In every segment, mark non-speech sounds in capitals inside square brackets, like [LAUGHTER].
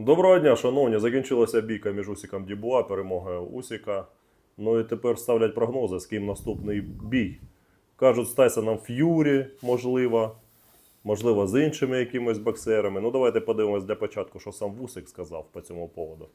Доброго дня, шановні. Закінчилася бійка між Усіком Дібуа, перемогою Усіка. Ну і тепер ставлять прогнози, з ким наступний бій. Кажуть, з Тайсоном Ф'юрі, можливо, можливо, з іншими якимись боксерами. Ну, давайте подивимось для початку, що сам Вусик сказав по цьому поводу.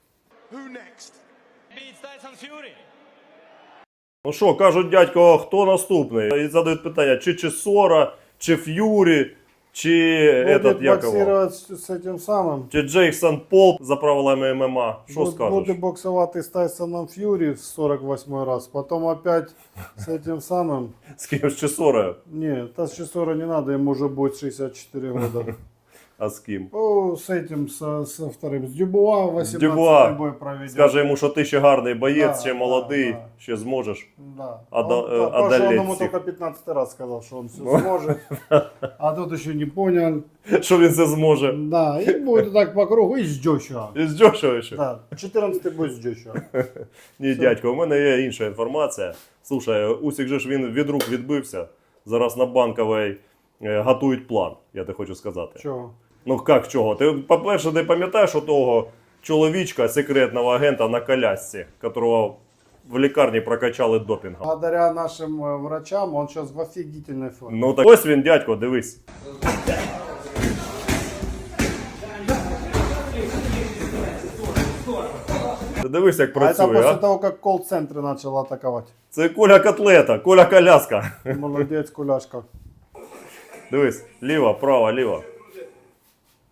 Ну що, кажуть, дядько, хто наступний? І задають питання, чи Чесора, чи Ф'юрі, чи Будет этот, як його? боксировать с с этим самым. Чи Джейсон Пол за правилами ММА. Що Буд- скажеш? Буду боксовать с Тайсоном Фьюри в 48 раз. Потом опять с этим самым. [LAUGHS] З ким з Чесорою? Не, Тасчесора не надо, ему уже будет 64 года. [LAUGHS] А з ким? О, с этим, со, со вторым. С Дюбуа 18 Дюбуа. бой проведет. Скаже йому, що ти ще гарний боєць, Да, ще да, молодий, да. ще зможеш. Да. Ода- он, э, то- то, что одолеть он ему всех. только 15 раз сказал, что он все сможет. А тот еще не понял. [LAUGHS] Що він це зможе. Да, и будет так по кругу и с Джошуа. І з Джошуа ще. Да, 14 бой с Джошуа. [LAUGHS] Ні, дядько, у мене є інша інформація. Слушай, Усік же ж він від рук відбився. Зараз на банковій е, готують план, я те хочу сказати. Чего? Ну як чого? Ти, по-перше, ти пам'ятаєш того чоловічка, секретного агента на колясці, которого в лікарні прокачали допінгом. Благодаря нашим э, врачам он сейчас в офигительной форме. Ну так ось він, дядько, дивись. Ти дивись, як а это працює, после а? того, как колл-центры начал атаковать. Це Коля Котлета, Коля Коляска. Молодец, куляшка. Дивись, ліва, права, ліва.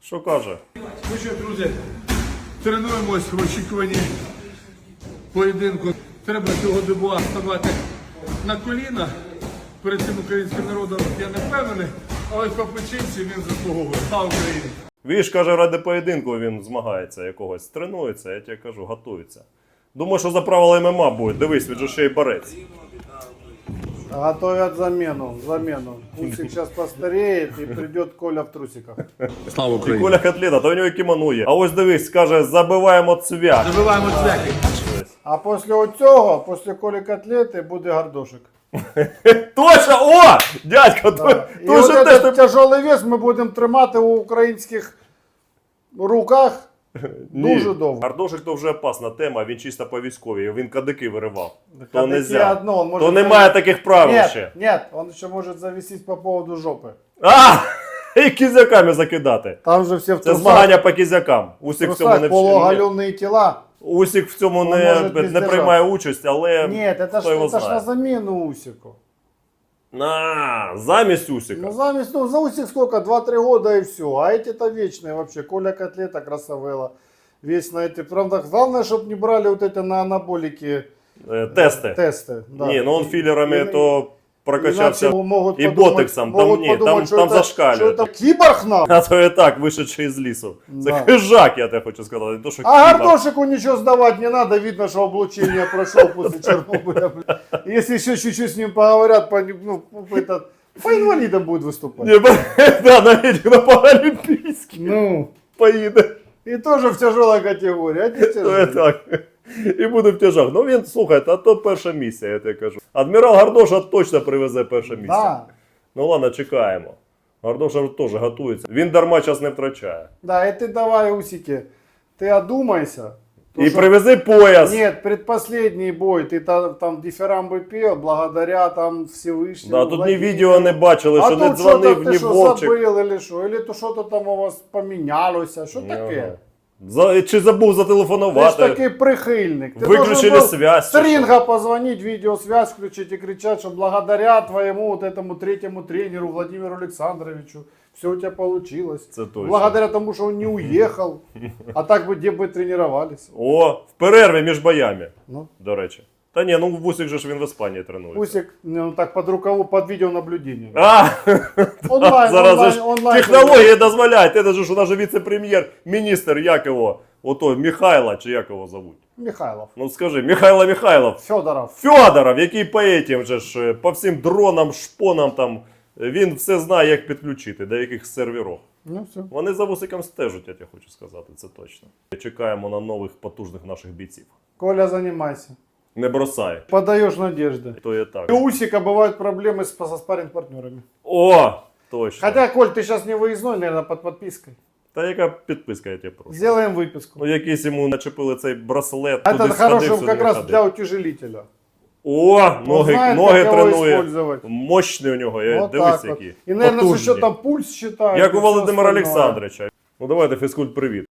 Що каже? Ну що, друзі, тренуємось в очікуванні поєдинку. Треба цього дебуа ставати на коліна. Перед цим українським народом я не впевнений, але по печінці він заслуговує. Слава Україні! Віж каже, ради поєдинку він змагається якогось, тренується, я тебе кажу, готується. Думаю, що за правила ММА буде. Дивись, він же ще й борець. Готовят замену, замену. Усик [LAUGHS] сейчас постареет и придет Коля в трусиках. Слава І Коля Котлета, то у нього кімоно є. А ось дивись, каже, забиваємо цвях. Забиваємо цвяхи. А после оцього, после Коли котлети буде гардошик. [LAUGHS] Точно! О! Дядько, то. І то от этот теж... тяжелий вес ми будемо тримати у українських руках [LAUGHS] Ні. дуже довго. Гардошик то вже опасна тема, він чисто по військовій, він кадики виривав. То Кадики нельзя. одно, он може То завис- немає таких правил ще. Нет, нет, он еще может зависеть по поводу жопы. А! [LAUGHS] І кізяками закидати. Там же все в Це трусах, змагання по кізякам. Усік в цьому трусах не, не, полуоголенные тела. Усік в цьому Он не, може не піздежати. приймає участь, але Нет, это ж, хто його это ж на знає. замену Усику. На, замість Усіка. Ну, замість, ну, за Усик сколько? 2-3 года и все. А эти-то вечные вообще. Коля Котлета, Красавела. Весь на эти. Правда, главное, чтобы не брали вот это на анаболики Е, Тести. тесты. Да. Ні, ну он філерами І- то прокачався. Иначе могут и подумать- ботексом, там могут не, подумать, там- что там это- зашкаливает. Что это киборг нам? А то і так, вишедший з лісу. Це Да. хижак, я тебе хочу сказати. Не то, що А кібер. Гардошику ничего сдавать не надо, видно, что облучение прошел после Чернобыля. блин. Если еще чуть-чуть с ним поговорят, по, ну, этот, по инвалидам будет выступать. Ні, [LAUGHS] да, навіть на Паралімпійський Ну, поїде. и тоже в тяжелой категории. А не То є тяжелой. так. І буде в тяжах. Ну він, слухайте, а то перша місія, я тебе кажу. Адмірал Гардоша точно привезе перше місце. Да, Ну ладно, чекаємо. Гардоша теж готується. Він дарма час не втрачає. да, и ты давай, Усики, ты одумайся. То, І что- привези пояс. Нет, предпоследний бой, ты та- там дифирамбы пел, благодаря там Всевышнему. Да, тут ні Владимиру. відео не бачили, А що не тут дзвонив что-то ні ты что, Вовчик. забыл или что? Или то что-то там у вас поменялось, что таке? Ага. За, чи забув Ти ж зателефонувати. такий прихильник. Ти Виключили должен был связь, С чи ринга позвонить, видеосвязь включить и кричать, что благодаря твоему вот этому третьему тренеру Владимиру Александровичу все у тебя получилось. Це точно. Благодаря тому, что он не уехал. [LAUGHS] А так бы где бы тренировались. О, в перерві між боями, Ну, до речі. Та ні, ну Вусик же ж він в Іспанії тренується. Усик, ну так под рукаву, под видеонаблюдением. А, Онлайн, [LAUGHS] зараз онлайн, же ж онлайн. технології дозволяють. Ти ж у нас же віце-прем'єр-міністр, як його, ото Михайла, чи як його зовуть. Михайлов. Ну скажи, Михайло Михайлов. Федоров. Федоров, який по этим же ж, е, по всім дронам, шпонам там, він все знає, як підключити, до яких серверів. Ну все. Вони за Вусиком стежать, я тебе хочу сказати, це точно. Чекаємо на нових потужних наших бійців. Коля, занимайся Не бросай. Подаешь надежды. То є так. И у Усика бывают проблемы с, со спарринг партнерами. О! Точно. Хотя, Коль, ты сейчас не выездной, наверное, под подпиской. Та яка підписка, я тебе прошу. Сделаем выписку. Ну, якийсь йому начепили цей браслет. Это туди хорошо сходив, как сюди раз ходив. для утяжелителя. О, ноги, знает, ноги как его тренує. использовать. Мощний у нього, я Вот дивись так вот. який. И, наверное, с Потужний. учетом пульс считает. Як и у всё Володимира остальное. Олександровича. Ну давайте фізкульт привіт.